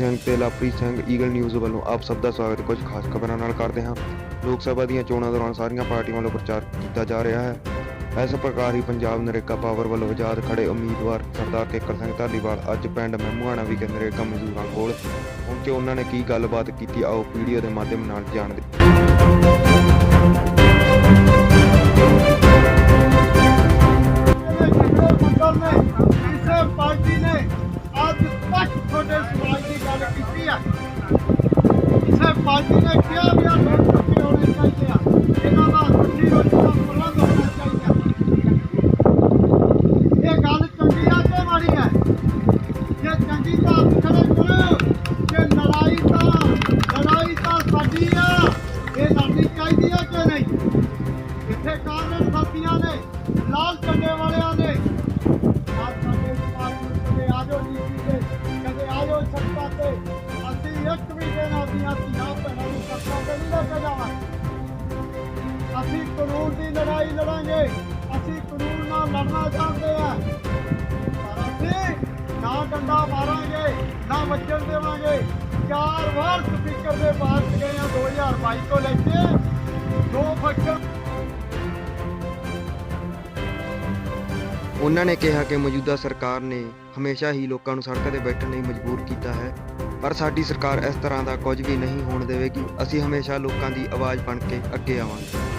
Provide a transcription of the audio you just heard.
ਸਿੰਘ ਤੇ Lovepreet Singh eagle news ਵੱਲੋਂ ਆਪ ਸਭ ਦਾ ਸਵਾਗਤ ਕੁਝ ਖਾਸ ਖਬਰਾਂ ਨਾਲ ਕਰਦੇ ਹਾਂ। ਲੋਕ ਸਭਾ ਦੀਆਂ ਚੋਣਾਂ ਦੌਰਾਨ ਸਾਰੀਆਂ ਪਾਰਟੀਆਂ ਵੱਲੋਂ ਪ੍ਰਚਾਰ ਕੀਤਾ ਜਾ ਰਿਹਾ ਹੈ। ਇਸ ਪ੍ਰਕਾਰ ਹੀ ਪੰਜਾਬ ਨਰੇਗਾ ਪਾਵਰ ਵੱਲੋਂ ਆਜ਼ਾਦ ਖੜੇ ਉਮੀਦਵਾਰ ਸਰਦਾਰ ਕੇਕਰ ਸਿੰਘ ਧਾਲੀਵਾਲ ਅੱਜ ਪਿੰਡ ਮਹਿਮੂਆਣਾ ਵਿਖੇ ਨਰੇਗਾ ਮਜ਼ਦੂਰਾਂ ਕੋਲ ਪਹੁੰਚੇ। ਉਹਨਾਂ ਨੇ ਕੀ ਗੱਲਬਾਤ ਕੀਤੀ? ਆਓ ਵੀਡੀਓ ਦੇ ਮਾਧਿਅਮ ਨਾਲ ਜਾਣਦੇ ਪਾਰਟੀ ਨੇ ਕਿਹਾ ਵੀ ਆ ਲੋਕ ਇਕੱਠੇ ਹੋਣੇ ਚਾਹੀਦੇ ਆ। ਇਹਨਾਂ ਦਾ ਰੋਟੀ ਰੋਟੀ ਦਾ ਪ੍ਰਬੰਧ ਹੋਣਾ ਚਾਹੀਦਾ। ਇਹ ਗੱਲ ਚੰਗੀ ਆ ਕਿ ਮਾੜੀ ਆ? ਜੇ ਚੰਗੀ ਤਾਂ ਖੜੇ ਕਰੋ, ਜੇ ਲੜਾਈ ਤਾਂ ਲੜਾਈ ਤਾਂ ਸਾਡੀ ਆ। ਇਹ ਲੜਨੀ ਚਾਹੀਦੀ ਆ ਕਿ ਨਹੀਂ? ਇੱਥੇ ਕਾਰਨ ਸਾਥੀਆਂ ਨੇ, ਲਾਲ ਝੰਡੇ ਵਾਲਿਆਂ ਨੇ। ਆਹ ਸਾਡੇ ਸਮਾਜ ਕਦੇ ਆਜੋ ਨੀਤੀ ਤੇ ਕਦੇ ਆਜੋ ਸੱਤਾ ਤੇ। ਅਸੀਂ ਇੱਕ ਵੀ ਦਿਨ ਆਪਣੀਆਂ ਧੀਆਂ ਨਹੀਂ ਲੈ ਕੇ ਜਾਵਾਂਗੇ ਅਸੀਂ ਕਾਨੂੰਨ ਦੀ ਲੜਾਈ ਲੜਾਂਗੇ। ਅਸੀਂ ਕਾਨੂੰਨ ਨਾਲ ਲੜਨਾ ਚਾਹੁੰਦੇ ਆ। ਅਸੀਂ ਨਾ ਡੰਡਾ ਮਾਰਾਂਗੇ, ਨਾ ਵੱਜਣ ਦੇਵਾਂਗੇ। ਚਾਰ ਵਾਰ ਸਪੀਕਰ ਦੇ ਪਾਸ ਗਏ ਆ 2022 ਤੋਂ ਲੈ ਕੇ ਦੋ ਫੱਕਰ ਉਹਨਾਂ ਨੇ ਕਿਹਾ ਕਿ ਮੌਜੂਦਾ ਸਰਕਾਰ ਨੇ ਹਮੇਸ਼ਾ ਹੀ ਲੋਕਾਂ ਨੂੰ ਸੜਕਾਂ ਤੇ ਬੈਠਣ ਲਈ ਮਜਬੂਰ ਕੀਤਾ ਹੈ, ਪਰ ਸਾਡੀ ਸਰਕਾਰ ਇਸ ਤਰ੍ਹਾਂ ਦਾ ਕੁਝ ਵੀ ਨਹੀਂ ਹੋਣ ਦੇਵੇਗੀ। ਅਸੀਂ ਹਮੇਸ਼ਾ ਲੋਕਾਂ ਦੀ ਆਵਾਜ਼ ਬਣ ਕੇ ਅੱਗੇ ਆਵਾਂਗੇ।